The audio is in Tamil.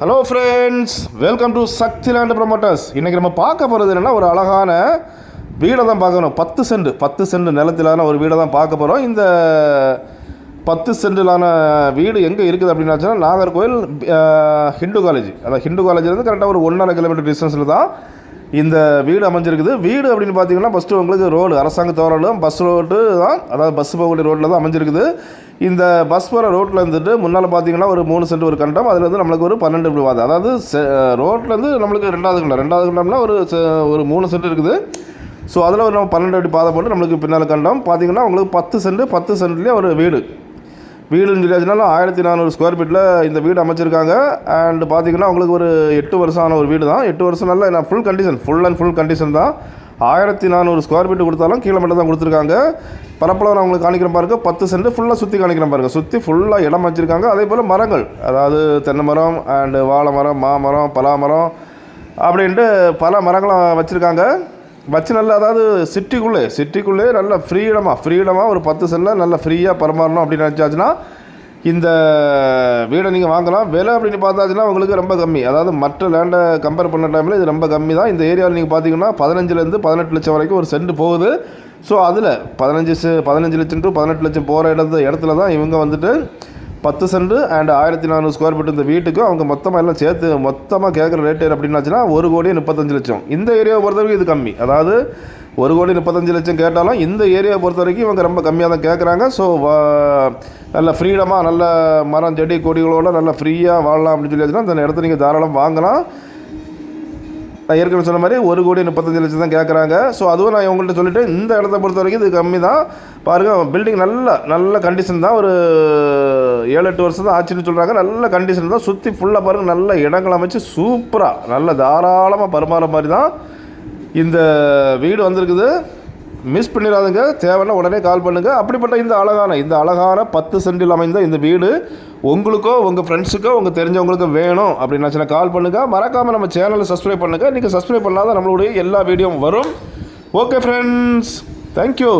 Hello friends welcome to Sakthi land promoters இன்றைக்கி நம்ம பார்க்க போகிறது என்னென்னா ஒரு அழகான வீடை தான் பார்க்கணும். பத்து சென்ட் பத்து சென்ட் நிலத்திலான ஒரு வீடை தான் பார்க்க போகிறோம் இந்த பத்து சென்டிலான வீடு எங்கே இருக்குது அப்படின்னாச்சுன்னா நாகர்கோவில் ஹிந்து காலேஜ் அதாவது ஹிந்து காலேஜ்லேருந்து கரெக்டாக ஒரு ஒன்றரை கிலோமீட்டர் டிஸ்டன்ஸில் தான் இந்த வீடு அமைஞ்சிருக்குது. வீடு அப்படின்னு பார்த்தீங்கன்னா ஃபஸ்ட்டு உங்களுக்கு ரோடு அரசாங்க தோரலும் பஸ் ரோடு தான் அதாவது பஸ் போகக்கூடிய ரோட்டில் தான் அமைஞ்சிருக்குது. இந்த பஸ் போகிற ரோட்டில் இருந்துட்டு முன்னால் பார்த்தீங்கன்னா ஒரு மூணு சென்ட் ஒரு கண்டம். அதில் வந்து நம்மளுக்கு ஒரு பன்னெண்டு விவாதம் அதாவது ரோட்லேருந்து நம்மளுக்கு ரெண்டாவது கண்டம். ரெண்டாவது கண்டம்னா ஒரு ஒரு மூணு சென்ட் இருக்குது. ஸோ அதில் ஒரு நம்ம பன்னெண்டு அடி பாதை போட்டு நம்மளுக்கு பின்னால் கண்டம். பார்த்தீங்கன்னா உங்களுக்கு பத்து சென்ட் பத்து சென்ட்லேயே ஒரு வீடு. வீடுன்னு சொல்லியாச்சுனாலும் ஆயிரத்தி நானூறு ஸ்கொயர் ஃபீட்டில் இந்த வீடு அமைச்சிருக்காங்க. அண்ட் பார்த்தீங்கன்னா உங்களுக்கு ஒரு எட்டு வருஷம் ஆன ஒரு வீடு தான் எட்டு வருஷம் நல்லா நான் full condition full and full condition தான். ஆயிரத்தி நானூறு ஸ்கொயர் ஃபீட் கொடுத்தாலும் கீழே மட்டும் தான் கொடுத்துருக்காங்க. பரப்பளவு நான் உங்களுக்கு காணிக்கிறேன் பாருங்க. பத்து சென்ட் ஃபுல்லாக சுற்றி காணிக்கிறேன் பாருங்க. சுற்றி ஃபுல்லாக இடம் வச்சுருக்காங்க. அதே போல் மரங்கள். அதாவது தென்னை மரம் அண்டு வாழை மரம் மாமரம் பலா மரம் அப்படின்ட்டு பல மரங்களும் வச்சுருக்காங்க. வச்சு நல்லா அதாவது சிட்டிக்குள்ளே சிட்டிக்குள்ளே நல்ல ஃப்ரீடமாக ஃப்ரீடமாக ஒரு பத்து செல்ல நல்லா ஃப்ரீயாக பரமாறணும் அப்படின்னு நினச்சாச்சுன்னா இந்த வீடை நீங்கள் வாங்கலாம். விலை அப்படின்னு பார்த்தாச்சுன்னா உங்களுக்கு ரொம்ப கம்மி. அதாவது மற்ற லேண்டை கம்பேர் பண்ண டைமில் இது ரொம்ப கம்மி தான். இந்த ஏரியாவில் நீங்கள் பார்த்தீங்கன்னா பதினஞ்சுலேருந்து பதினெட்டு லட்சம் வரைக்கும் ஒரு சென்ட் போகுது. ஸோ அதில் பதினஞ்சு பதினஞ்சு லட்சம் டு பதினெட்டு லட்சம் போகிற இடத்து இடத்துல தான் இவங்க வந்துட்டு பத்து சென்ட் அண்ட் ஆயிரத்தி நானூறு ஸ்கொயர் ஃபீட் இந்த வீட்டுக்கும் அவங்க மொத்தமாக எல்லாம் சேர்த்து மொத்தமாக கேட்குற ரேட்டு அப்படின்னாச்சுன்னா ஒரு கோடி முப்பத்தஞ்சு லட்சம். இந்த ஏரியாவை பொறுத்த வரைக்கும் இது கம்மி. அதாவது ஒரு கோடி முப்பத்தஞ்சு லட்சம் கேட்டாலும் இந்த ஏரியாவை பொறுத்த வரைக்கும் இவங்க ரொம்ப கம்மியாக தான் கேட்குறாங்க ஸோ நல்ல ஃப்ரீடமாக நல்ல மரம் செடி கொடிகளோடு நல்ல ஃப்ரீயாக வாழலாம் அப்படின்னு சொல்லியாச்சுன்னா அந்த இடத்த நீங்கள் தாராளம் வாங்கலாம். நான் ஏற்கனவே சொன்ன மாதிரி ஒரு கோடி முப்பத்தஞ்சு லட்சம் தான் கேட்குறாங்க ஸோ அதுவும் நான் உங்கள்கிட்ட சொல்லிட்டு இந்த இடத்த பொறுத்த வரைக்கும் இது கம்மி தான் பாருங்கள் பில்டிங் நல்ல நல்ல கண்டிஷன் தான். ஒரு ஏழு எட்டு வருஷம் தான் ஆச்சுன்னு சொல்கிறாங்க நல்ல கண்டிஷன் தான். சுற்றி ஃபுல்லாக பாருங்கள் நல்ல இடங்கள் அமைச்சு சூப்பராக நல்ல தாராளமாக பரிமாற மாதிரி தான் இந்த வீடு வந்திருக்குது. மிஸ் பண்ணிடாதுங்க. தேவைன்னா உடனே கால் பண்ணுங்கள் அப்படிப்பட்ட இந்த அழகான இந்த அழகான பத்து சென்டில் அமைந்த இந்த வீடு உங்களுக்கோ உங்கள் ஃப்ரெண்ட்ஸுக்கோ உங்கள் தெரிஞ்சவங்களுக்கோ வேணும் அப்படின்னாச்சுன்னா கால் பண்ணுங்கள் மறக்காமல் நம்ம சேனலை சப்ஸ்கிரைப் பண்ணுங்கள் நீங்கள் சப்ஸ்கிரைப் பண்ணாதான் நம்மளுடைய எல்லா வீடியோவும் வரும். Okay friends thank you